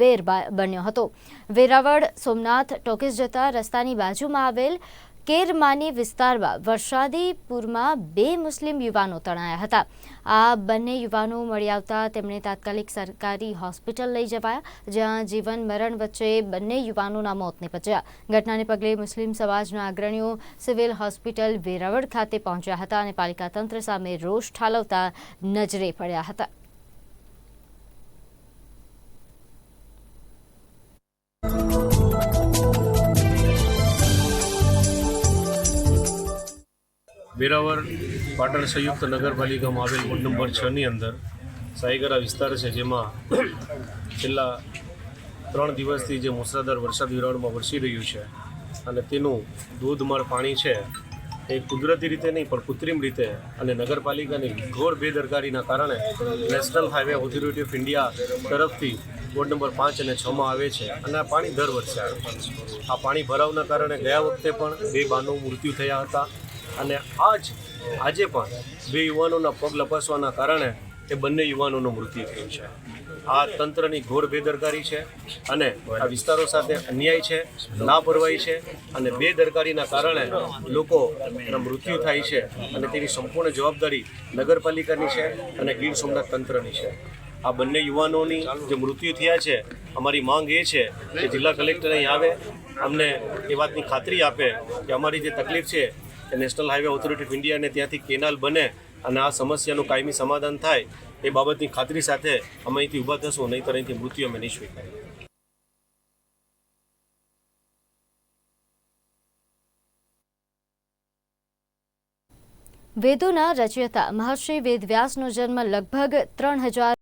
વેર બન્યો હતો. વેરાવળ સોમનાથ ટોકીસ જતા રસ્તાની બાજુમાં આવેલ કેરમાની વિસ્તારમાં વરસાદી પૂરમાં બે મુસ્લિમ યુવાનો તણાયા હતા. આ બંને યુવાનો મળી આવતા તેમણે તાત્કાલિક સરકારી હોસ્પિટલ લઈ જવાયા, જ્યાં જીવન મરણ વચ્ચે બંને યુવાનોના મોત નિપજ્યા. ઘટનાને પગલે મુસ્લિમ સમાજના અગ્રણીઓ સિવિલ હોસ્પિટલ વેરાવળ ખાતે પહોંચ્યા હતા અને પાલિકા તંત્ર સામે રોષ ઠાલવતા નજરે પડ્યા હતા. વેરાવળ પાટણ સંયુક્ત નગરપાલિકામાં આવેલ વોર્ડ નંબર છની અંદર સાયગરા વિસ્તાર છે, જેમાં છેલ્લા ત્રણ દિવસથી જે મુસળાધાર વરસાદ વિરાવળમાં વરસી રહ્યું છે અને તેનું ધોધમાર પાણી છે, એ કુદરતી રીતે નહીં, પણ કૃત્રિમ રીતે અને નગરપાલિકાની ઘોર બેદરકારીના કારણે national highway authority of India તરફથી વોર્ડ નંબર પાંચ અને છમાં આવે છે અને આ પાણી દર વર્ષે આવે છે. આ પાણી ભરાવના કારણે ગયા વખતે પણ બે બાનું મૃત્યુ થયા હતા. અને આજ, આજે પણ બે યુવાનોના પગ લપસવાના કારણે એ બંને યુવાનોનું મૃત્યુ થયું છે. આ તંત્રની ઘોર બેદરકારી છે અને આ વિસ્તારો સાથે અન્યાય છે, લાપરવાહી છે અને બેદરકારીના કારણે લોકો એના મૃત્યુ થાય છે અને તેની સંપૂર્ણ જવાબદારી નગરપાલિકાની છે અને ગીર સોમનાથ તંત્રની છે. આ બંને યુવાનોની જે મૃત્યુ થયા છે, અમારી માંગ એ છે કે જિલ્લા કલેક્ટર અહીં આવે, અમને એ વાતની ખાતરી આપે કે અમારી જે તકલીફ છે નેશનલ હાઈવે ઓથોરિટી ઓફ ઇન્ડિયાને ત્યાંથી કેનાલ બને અને આ સમસ્યાનું કાયમી સમાધાન થાય એ બાબતની ખાતરી સાથે અમે અહીંથી ઊભા થશું, નહીંતર અહીંથી મૃત્યુ અમે નહીં સ્વીકારીએ. વેદોના રચયતા, મહર્ષિ વેદવ્યાસનો જન્મ લગભગ ત્રણ હજાર